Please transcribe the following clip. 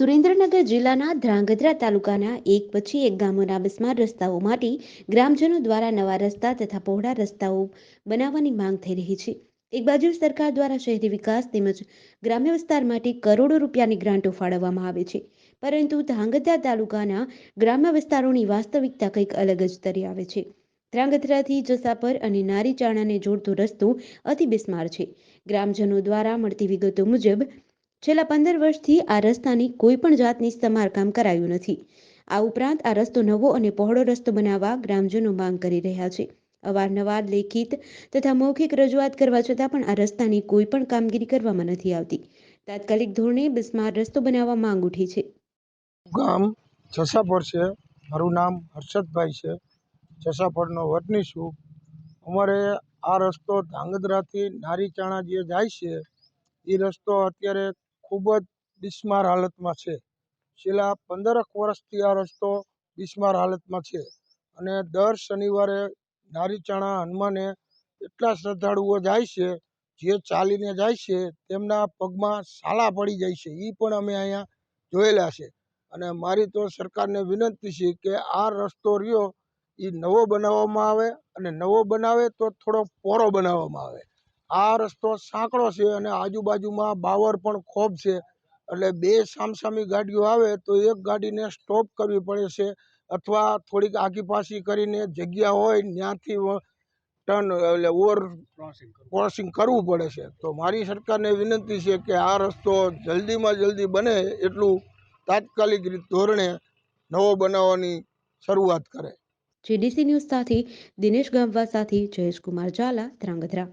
સુરેન્દ્રનગર જિલ્લાના ધ્રાંગધ્રા તાલુકાના એક પછી એક ગામોના બિસ્માર રસ્તાઓ માટે ગ્રામજનો દ્વારા નવા રસ્તા તથા પહોળા રસ્તાઓ બનાવવાની માંગ થઈ રહી છે. એક બાજુ સરકાર દ્વારા શહેરી વિકાસ તેમજ ગ્રામ્ય વિસ્તાર માટે કરોડો રૂપિયાની ગ્રાન્ટો ફાળવવામાં આવે છે. પરંતુ ધ્રાંગધ્રા તાલુકાના ગ્રામ્ય વિસ્તારોની વાસ્તવિકતા કંઈક અલગ જ તરી આવે છે. ધ્રાંગધ્રાથી જસાપર અને નારી ચાણાને જોડતો રસ્તો અતિ બિસ્માર છે. ગ્રામજનો દ્વારા મળતી વિગતો મુજબ છેલ્લા પંદર વર્ષથી આ રસ્તાની કોઈ પણ જાતની સમારકામ કરાયું નથી. આ ઉપરાંત આ રસ્તો નવો અને પહોળો રસ્તો બનાવવા ગ્રામજનો માંગ કરી રહ્યા છે. અવારનવાર લેખિત તથા મૌખિક રજૂઆત કરવા છતાં પણ આ રસ્તાની કોઈ પણ કામગીરી કરવામાં નથી આવતી. તાત્કાલિક ધોરણે બિસ્માર રસ્તો બનાવવા માંગ ઉઠી છે. ગામ જસાપર છે. મારું નામ હર્ષદભાઈ છે. જસાપરનો વતની છું. અમારે આ રસ્તો ધાંગધ્રાથી નારીચાણા જે જાય છે. એ રસ્તો અત્યારે ખૂબ જ બિસ્માર હાલતમાં છે. છેલ્લા પંદરક વર્ષથી આ રસ્તો બિસ્માર હાલતમાં છે અને દર શનિવારે નારીચાણા હનુમાને એટલા શ્રદ્ધાળુઓ જાય છે, જે ચાલીને જાય છે, તેમના પગમાં સાલા પડી જાય છે. એ પણ અમે અહીંયા જોયેલા છે. અને મારી તો સરકારને વિનંતી છે કે આ રસ્તો રહ્યો એ નવો બનાવવામાં આવે અને નવો બનાવે તો થોડો પોરો બનાવવામાં આવે. આ રસ્તો સાંકડો છે અને આજુબાજુમાં બાવર પણ ખૂબ છે. એટલે બે સામસામી ગાડીઓ આવે તો એક ગાડીને સ્ટોપ કરવી પડે છે અથવા થોડીક આગી પાછી કરીને જગ્યા હોય ત્યાંથી ટર્ન એટલે ઓવર ક્રોસિંગ કરવું પડે છે. તો મારી સરકારને વિનંતી છે કે આ રસ્તો જલ્દીમાં જલ્દી બને એટલું તાત્કાલિક ધોરણે નવો બનાવવાની શરૂઆત કરે. જીડીસી ન્યૂઝ સાથે દિનેશ ગામવા સાથે જયેશકુમાર ઝાલા ધ્રાંગધ્રા.